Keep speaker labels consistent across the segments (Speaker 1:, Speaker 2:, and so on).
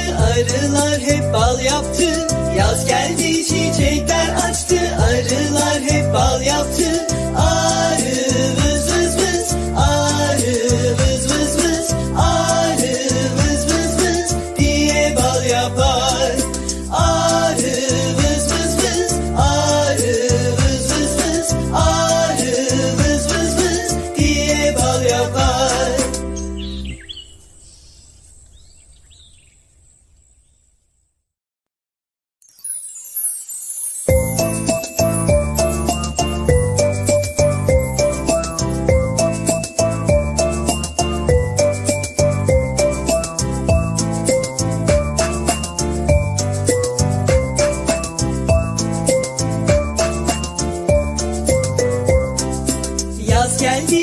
Speaker 1: arılar hep bal yaptı. Yaz geldi çiçekler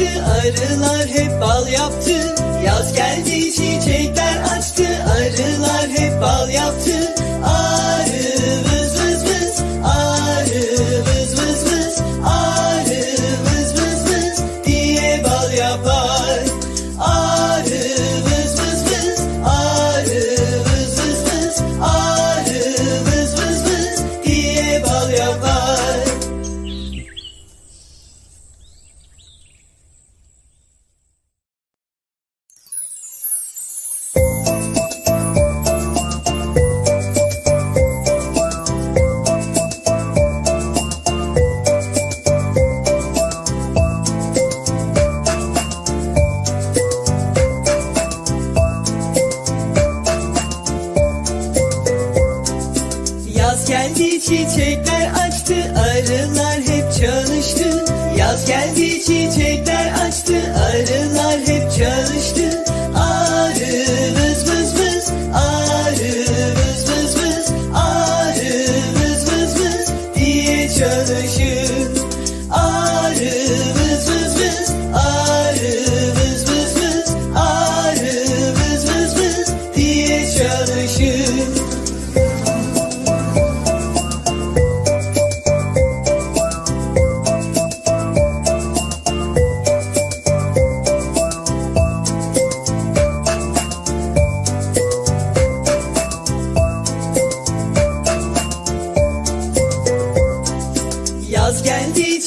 Speaker 1: açtı arılar hep bal yaptı. Yaz geldi çiçekler açtı. Arılar hep bal yaptı. Arı vız vız vız arı vız vız vız arı vız vız vız diye bal yapar. Arı çiçekler açtı arılar hep çalıştı. Yaz geldi çiçek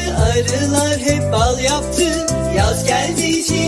Speaker 1: arılar hep bal yaptı. Yaz geldi için